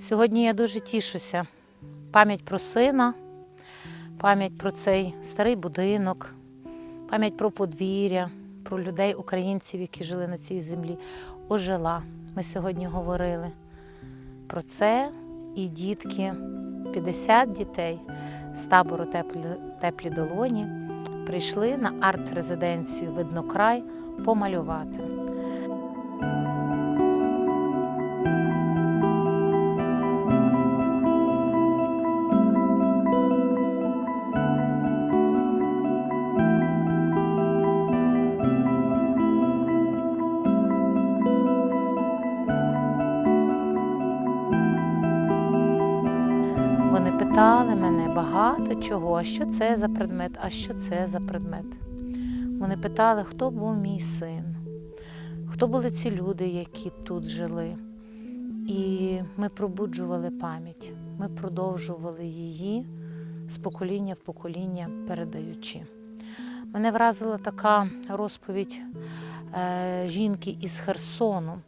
Сьогодні я дуже тішуся. Пам'ять про сина, пам'ять про цей старий будинок, пам'ять про подвір'я, про людей, українців, які жили на цій землі, ожила. Ми сьогодні говорили про це і дітки, 50 дітей з табору теплі, теплі долоні прийшли на арт-резиденцію Виднокрай помалювати. Вони питали мене багато чого, а що це за предмет, а що це за предмет. Вони питали, хто був мій син, хто були ці люди, які тут жили. І ми пробуджували пам'ять, ми продовжували її з покоління в покоління передаючи. Мене вразила така розповідь е, жінки із Херсону,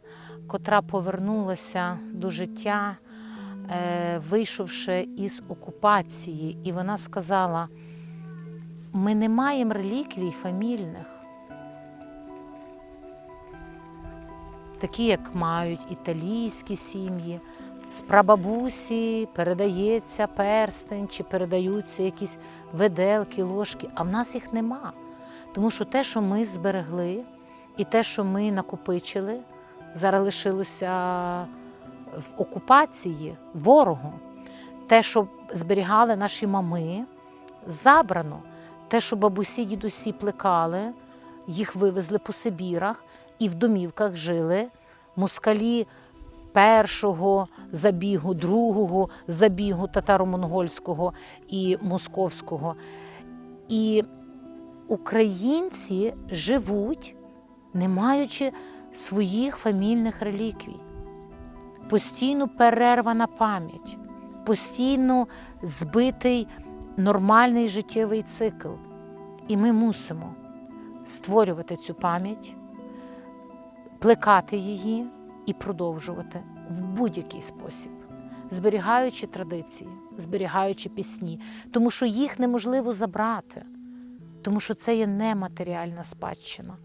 котра повернулася до життя вийшовши із окупації, і вона сказала: ми не маємо реліквій фамільних, такі, як мають італійські сім'ї. З прабабусі передається перстень чи передаються якісь виделки, ложки, а в нас їх нема. Тому що те, що ми зберегли, і те, що ми накопичили, зараз лишилося в окупації ворогу. Те, що зберігали наші мами, забрано. Те, що бабусі, дідусі плекали, їх вивезли по Сибірах і в домівках жили москалі першого забігу, другого забігу татаро-монгольського і московського. І українці живуть, не маючи своїх фамільних реліквій постійно перервана пам'ять, постійно збитий нормальний життєвий цикл. І ми мусимо створювати цю пам'ять, плекати її і продовжувати в будь-який спосіб, зберігаючи традиції, зберігаючи пісні, тому що їх неможливо забрати, тому що це є нематеріальна спадщина,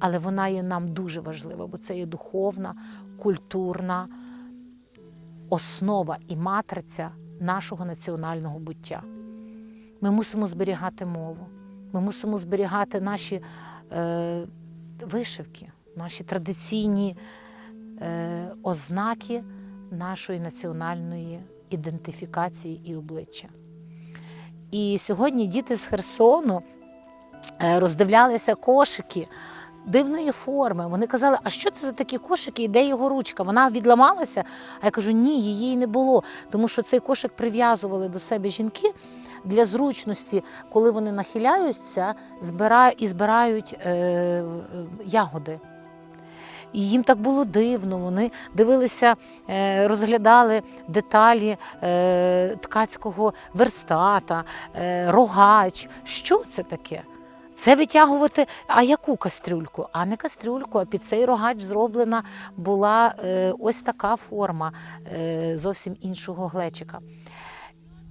але вона є нам дуже важлива, бо це є духовна, культурна основа і матриця нашого національного буття. Ми мусимо зберігати мову, ми мусимо зберігати наші е, вишивки, наші традиційні е, ознаки нашої національної ідентифікації і обличчя. І сьогодні діти з Херсону е, роздивлялися кошики дивної форми. Вони казали, а що це за такі кошики і де його ручка? Вона відламалася. А я кажу, ні, її не було. Тому що цей кошик прив'язували до себе жінки для зручності, коли вони нахиляються збирають, і збирають е, ягоди. І їм так було дивно. Вони дивилися, е, розглядали деталі е, ткацького верстата, е, рогач. Що це таке? Це витягувати, а яку кастрюльку? А не кастрюльку, а під цей рогач зроблена була е, ось така форма е, зовсім іншого глечика.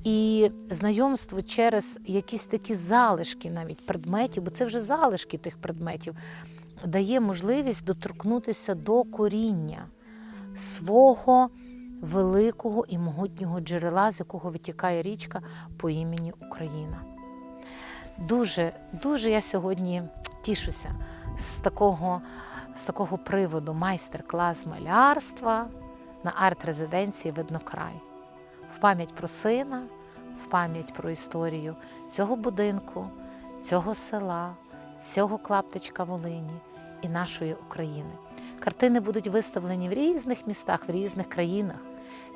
І знайомство через якісь такі залишки навіть предметів, бо це вже залишки тих предметів, дає можливість доторкнутися до коріння свого великого і могутнього джерела, з якого витікає річка по імені Україна. Дуже, дуже я сьогодні тішуся з такого, з такого приводу майстер-клас малярства на арт-резиденції Виднокрай. В пам'ять про сина, в пам'ять про історію цього будинку, цього села, цього клаптичка Волині і нашої України. Картини будуть виставлені в різних містах, в різних країнах,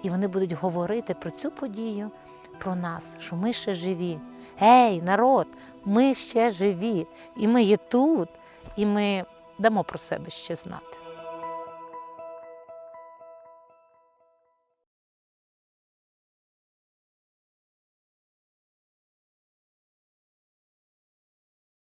і вони будуть говорити про цю подію, про нас, що ми ще живі. Гей, народ, ми ще живі, і ми є тут, і ми дамо про себе ще знати.